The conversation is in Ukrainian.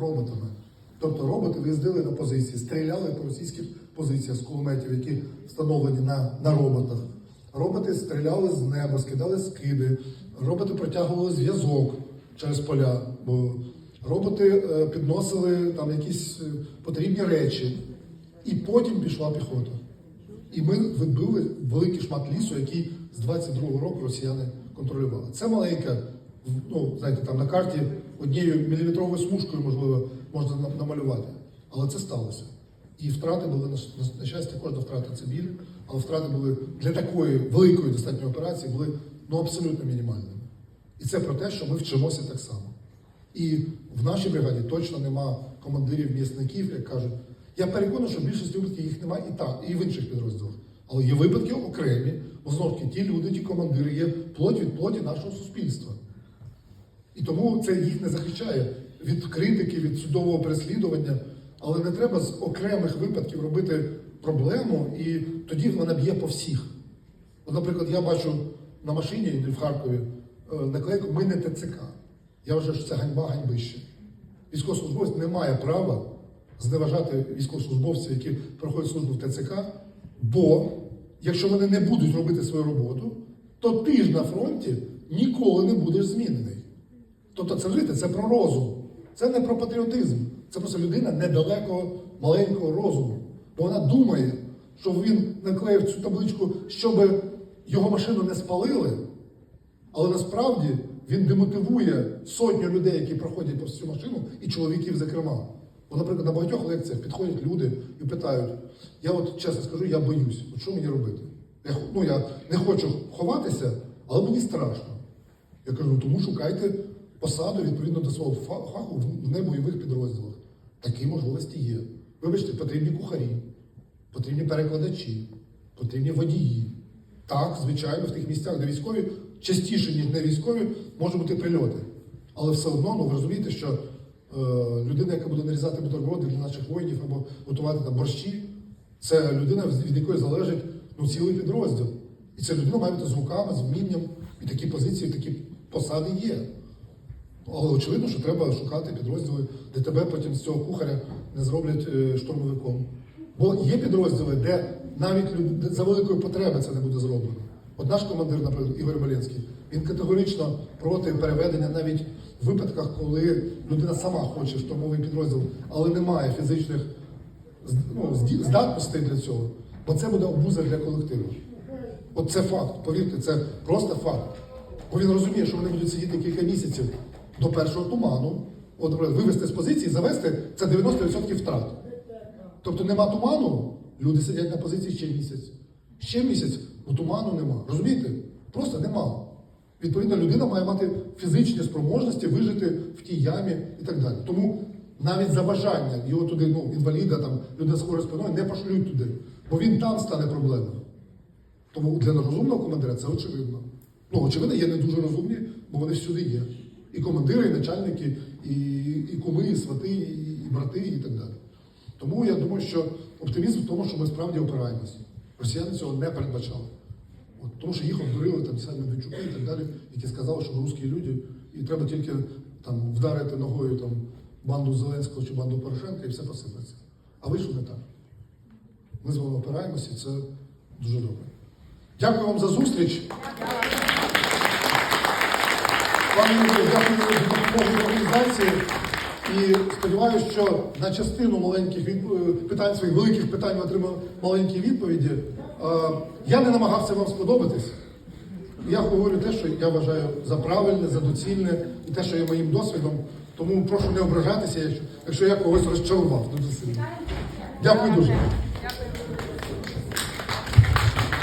роботами. Тобто роботи виїздили на позиції, стріляли по російських позиціях з кулеметів, які встановлені на, на роботах. Роботи стріляли з неба, скидали скиди, роботи протягували зв'язок через поля. Бо роботи е, підносили там якісь е, потрібні речі. І потім пішла піхота. І ми відбили великий шмат лісу, який з 22-го року росіяни контролювали. Це маленька, ну знаєте, там на карті однією міліметровою смужкою, можливо, можна намалювати. Але це сталося. І втрати були на, щастя, кожна втрата це але втрати були для такої великої достатньо операції були ну абсолютно мінімальними. І це про те, що ми вчимося так само. І в нашій бригаді точно нема командирів м'ясників, як кажуть. Я переконаний, що в більшості випадків їх немає і так, і в інших підрозділах. Але є випадки окремі, бо знову ті люди, ті командири є плоть від плоті нашого суспільства. І тому це їх не захищає від критики, від судового переслідування. Але не треба з окремих випадків робити проблему, і тоді вона б'є по всіх. От, наприклад, я бачу на машині в Харкові е, наклейку Ми не ТЦК. Я вважаю, що це ганьба ганьбище. Військовослужбовець не має права зневажати військовослужбовців, які проходять службу в ТЦК, бо якщо вони не будуть робити свою роботу, то ти ж на фронті ніколи не будеш змінений. Тобто це жити, це про розум. Це не про патріотизм. Це просто людина недалекого маленького розуму. Бо вона думає, що він наклеїв цю табличку, щоб його машину не спалили, але насправді він демотивує сотню людей, які проходять по цю машину, і чоловіків, зокрема. Бо, наприклад, на багатьох лекціях підходять люди і питають: я от чесно скажу, я боюсь, от що мені робити? Я, ну, я не хочу ховатися, але мені страшно. Я кажу, «Ну, тому шукайте посаду відповідно до свого фа- фаху в небойових підрозділах. Такі можливості є. Вибачте, потрібні кухарі, потрібні перекладачі, потрібні водії. Так, звичайно, в тих місцях, де військові, частіше, ніж не військові, можуть бути прильоти. Але все одно, ну ви розумієте, що е, людина, яка буде нарізати бутерброди для наших воїнів або готувати там борщі, це людина, від якої залежить ну, цілий підрозділ. І ця людина має бути з руками, з вмінням, і такі позиції, такі посади є. Але очевидно, що треба шукати підрозділи, де тебе потім з цього кухаря не зроблять е, штурмовиком. Бо є підрозділи, де навіть люд- де за великої потреби це не буде зроблено. От наш командир, наприклад, Ігор Балєнський, він категорично проти переведення навіть в випадках, коли людина сама хоче штурмовий підрозділ, але не має фізичних ну, здатностей для цього, бо це буде обуза для колективу. От це факт, повірте, це просто факт. Бо він розуміє, що вони будуть сидіти кілька місяців до першого туману. От, вивести з позиції, завести це 90% втрат. Тобто нема туману, люди сидять на позиції ще місяць. Ще місяць, бо туману нема. Розумієте? Просто нема. Відповідно, людина має мати фізичні спроможності вижити в тій ямі і так далі. Тому навіть за бажання його туди, ну, інваліда, там, людина з хворою спиною, не пошлють туди, бо він там стане проблемою. Тому для розумного командира це очевидно. Ну, очевидно, є не дуже розумні, бо вони всюди є. І командири, і начальники, і, і куми, і свати, і, брати, і так далі. Тому я думаю, що оптимізм в тому, що ми справді опираємося. Росіяни цього не передбачали. От, тому що їх обдурили там самі Медведчуки і так далі, які сказали, що русські люди, і треба тільки там вдарити ногою там, банду Зеленського чи банду Порошенка, і все посипеться. А вийшло не так. Ми з вами опираємося, і це дуже добре. Дякую вам за зустріч. Пане Юрію, дякую за допомогу організації. І сподіваюся, що на частину маленьких відп- е, питань, своїх великих питань ми отримали маленькі відповіді. Е, Я не намагався вам сподобатись. Я говорю те, що я вважаю за правильне, за доцільне і те, що є моїм досвідом. Тому прошу не ображатися, якщо я когось розчарував дуже сильно. Дякую дуже.